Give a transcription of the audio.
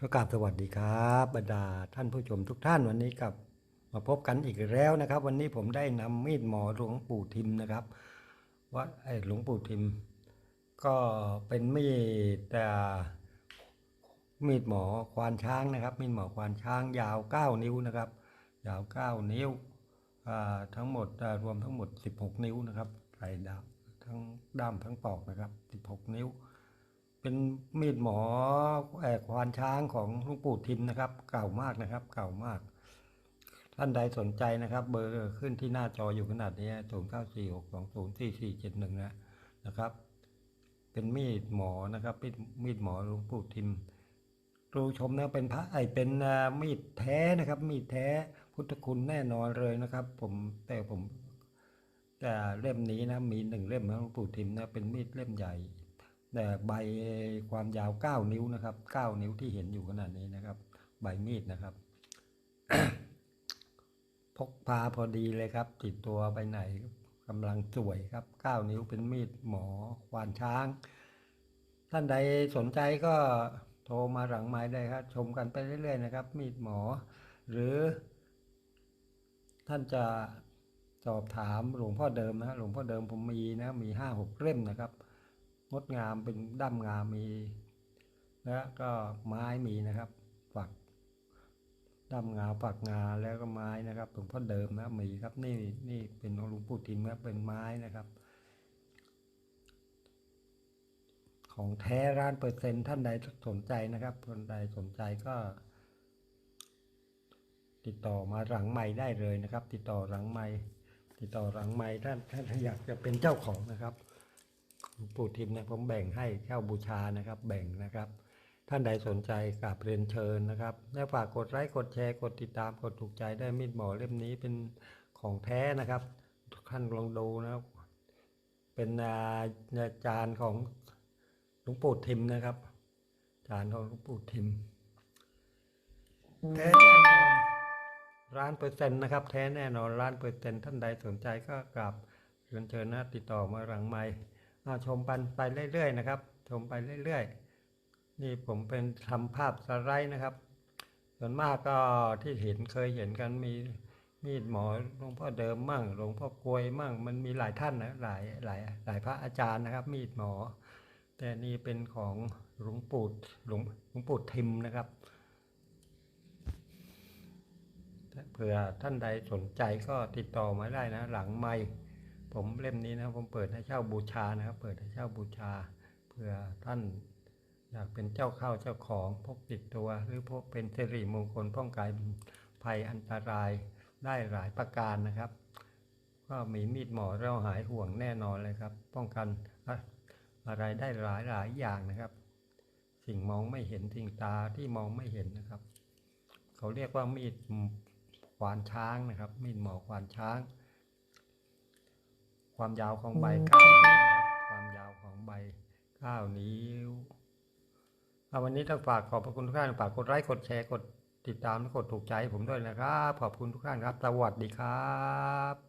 ก็กราบสวัสดีครับบรรดาท่านผู้ชมทุกท่านวันนี้กับมาพบกันอีกแล้วนะครับ วันนี้ผมได้นำมีดหมอหลวงปู่ทิมนะครับวัดไอ้หลวงปู่ทิม ก็เป็นมีดแต่มีดหมอควานช้างนะครับ มีดหมอควานช้างยาว 9 นิ้วนะครับ ยาว 9 นิ้วทั้งหมดรวมทั้งหมด 16 นิ้วนะครับใส่ดาบทั้งด้ามทั้งปอกนะครับ 16 นิ้ว เป็นมีดหมอแอกควานช้างของลวงปู่ทิมนะครับ เก่ามากนะครับ เก่ามาก ท่านใดสนใจนะครับ เบอร์ขึ้นที่หน้าจออยู่ขนาดนี้ศูนย์เก้าสี่หกสองศูนย์สี่สี่เจ็ดหนึ่งนะนะครับ เป็นมีดหมอนะครับมีดมีดหมอลวงปู่ทิมดูชมนะเป็นพระไอเป็นมีดแท้นะครับ มีดแท้พุทธคุณแน่นอนเลยนะครับ ผมแต่ผมแต่เล่มนี้นะมีหนึ่งเล่มนะหลวงปู่ทิมนะเป็นมีดเล่มใหญ่ แต่ใบความยาว 9 นิ้วนะครับ 9 นิ้วที่เห็นอยู่ขนาดนี้นะครับ ใบมีดนะครับ พกพาพอดีเลยครับ ติดตัวไปไหนกำลังสวยครับ 9 นิ้วเป็นมีดหมอควานช้าง ท่านใดสนใจก็โทรมาหลังไม้ได้ครับ ชมกันไปเรื่อยๆนะครับ มีดหมอ หรือ ท่านจะสอบถามหลวงพ่อเดิมนะหลวงพ่อเดิมผมมีนะมีห้าหกเล่มนะครับ งดงามเป็นด้ามงามมีแล้วก็ไม้มีนะครับฝักด้ามงาฝักงาแล้วก็ไม้นะครับหลวงพ่อเดิมนะมีครับนี่นี่เป็นของหลวงปู่ทิมครับเป็นไม้นะครับ ของแท้ร้านเปอร์เซ็นต์ท่านใดสนใจนะครับท่านใดสนใจก็ ติดต่อมาหลังไม้ได้เลยนะครับ ติดต่อหลังไม้ติดต่อหลังไม้ท่านท่านอยากจะเป็นเจ้าของนะครับ ปู่ทิมเนี่ยผมแบ่งให้เช่าบูชานะครับ แบ่งนะครับ ท่านใดสนใจกราบเรียนเชิญนะครับ และฝากกดไลค์กดแชร์กดติดตามกดถูกใจได้มีดหมอเล่มนี้เป็นของแท้นะครับทุกท่านลองดูนะครับ เป็นอาจารย์ของหลวงปู่ทิมนะครับอาจารย์ของหลวงปู่ทิมแท้แน่นอนร้านเปอร์เซ็นต์นะครับ แท้แน่นอนร้านเปอร์เซ็นต์ท่านใดสนใจก็กราบเรียนเชิญนะติดต่อมาหลังไม้าชมปันไปเรื่อยๆนะครับ ชมไปเรื่อยๆ นี่ผมเป็นทำภาพสไลด์นะครับ ส่วนมากก็ที่เห็นเคยเห็นกันมีมีดหมอหลวงพ่อเดิมมั่งหลวงพ่อกลวยมั่ง มันมีหลายท่านนะหลายหลายหลายพระอาจารย์นะครับ มีดหมอ แต่นี่เป็นของหลวงปู่หลวงหลวงปู่ทิมนะครับเผื่อท่านใดสนใจก็ติดต่อมาได้นะ หลังไมค์ ผมเล่มนี้นะผมเปิดให้เช่าบูชานะครับ เปิดให้เช่าบูชาเผื่อท่านอยากเป็นเจ้าเข้าเจ้าของพกติดตัว หรือพกเป็นสิริมงคลป้องกันภัยอันตรายได้หลายประการนะครับ ก็มีมีดหมอเราหายห่วงแน่นอนเลยครับ ป้องกันอะอะไรได้หลายหลายอย่างนะครับ สิ่งมองไม่เห็นสิ่งตาที่มองไม่เห็นนะครับ เขาเรียกว่ามีดขวานช้างนะครับ มีดหมอขวานช้าง ความยาวของใบเก้านิ้วนะครับความยาวของใบเก้านิ้วเอาวันนี้ต้องฝากขอบพระคุณทุกท่านฝากกดไลค์กดแชร์กดติดตามและกดถูกใจให้ผมด้วยนะครับ ขอบคุณทุกท่านครับ สวัสดีครับ